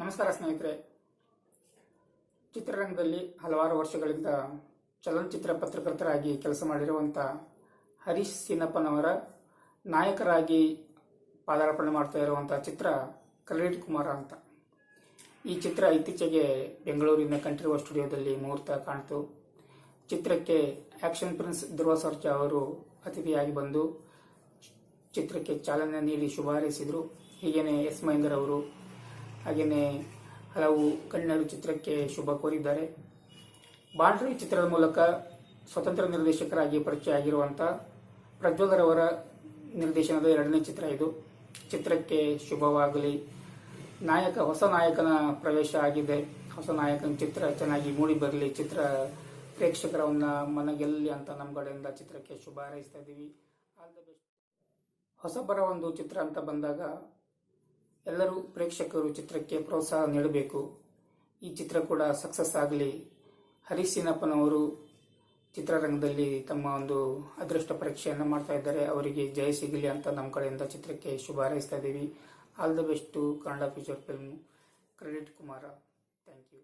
ನಮಸ್ಕಾರ ಸ್ನೇಹಿತರೆ. ಚಿತ್ರರಂಗದಲ್ಲಿ ಹಲವಾರು ವರ್ಷಗಳಿಂದ ಚಲನಚಿತ್ರ ಪತ್ರಕರ್ತರಾಗಿ ಕೆಲಸ ಮಾಡಿರುವಂಥ ಹರೀಶ್ ಸಿನ್ನಪ್ಪನವರ ನಾಯಕರಾಗಿ ಪಾದಾರ್ಪಣೆ ಮಾಡ್ತಾ ಇರುವಂಥ ಚಿತ್ರ ಕ್ರೆಡಿಟ್ ಕುಮಾರ ಅಂತ. ಈ ಚಿತ್ರ ಇತ್ತೀಚೆಗೆ ಬೆಂಗಳೂರಿನ ಕಂಠೀರವ ಸ್ಟುಡಿಯೋದಲ್ಲಿ ಮುಹೂರ್ತ ಕಾಣ್ತು. ಚಿತ್ರಕ್ಕೆ ಆಕ್ಷನ್ ಪ್ರಿನ್ಸ್ ಧ್ರುವ ಸರ್ಜಾ ಅವರು ಅತಿಥಿಯಾಗಿ ಬಂದು ಚಿತ್ರಕ್ಕೆ ಚಾಲನೆ ನೀಡಿ ಶುಭ ಹಾರೈಸಿದರು ಎಸ್ ಮಹೇಂದರ್ ಅವರು ಹಾಗೆಯೇ ಹಲವು ಕನ್ನಡ ಚಿತ್ರಕ್ಕೆ ಶುಭ ಕೋರಿದ್ದಾರೆ. ಬಾಂಡ್ರಿ ಚಿತ್ರದ ಮೂಲಕ ಸ್ವತಂತ್ರ ನಿರ್ದೇಶಕರಾಗಿ ಪರಿಚಯ ಆಗಿರುವಂಥ ಪ್ರಜ್ವಲರವರ ನಿರ್ದೇಶನದ ಎರಡನೇ ಚಿತ್ರ ಇದು. ಚಿತ್ರಕ್ಕೆ ಶುಭವಾಗಲಿ. ನಾಯಕ, ಹೊಸ ನಾಯಕನ ಪ್ರವೇಶ ಆಗಿದೆ. ಹೊಸ ನಾಯಕನ ಚಿತ್ರ ಚೆನ್ನಾಗಿ ಮೂಡಿ ಬರಲಿ. ಚಿತ್ರ ಪ್ರೇಕ್ಷಕರನ್ನ ಮನಗೆಲ್ಲಿ ಅಂತ ನಮ್ಮ ಕಡೆಯಿಂದ ಚಿತ್ರಕ್ಕೆ ಶುಭ ಹಾರೈಸ್ತಾ ಇದ್ದೀವಿ ಹೊಸಬರ ಒಂದು ಚಿತ್ರ ಅಂತ ಬಂದಾಗ ಎಲ್ಲರೂ ಪ್ರೇಕ್ಷಕರು ಚಿತ್ರಕ್ಕೆ ಪ್ರೋತ್ಸಾಹ ನೀಡಬೇಕು. ಈ ಚಿತ್ರ ಕೂಡ ಸಕ್ಸಸ್ ಆಗಲಿ. ಹರೀಶ್ ಸಿನಪ್ಪನವರು ಚಿತ್ರರಂಗದಲ್ಲಿ ತಮ್ಮ ಒಂದು ಅದೃಷ್ಟ ಪರೀಕ್ಷೆಯನ್ನು ಮಾಡ್ತಾ ಇದ್ದಾರೆ. ಅವರಿಗೆ ಜಯ ಸಿಗಲಿ ಅಂತ ನಮ್ಮ ಕಡೆಯಿಂದ ಚಿತ್ರಕ್ಕೆ ಶುಭ ಹಾರೈಸ್ತಾ ಇದ್ದೀವಿ. All the to Kannada feature film credit Kumara. Thank you.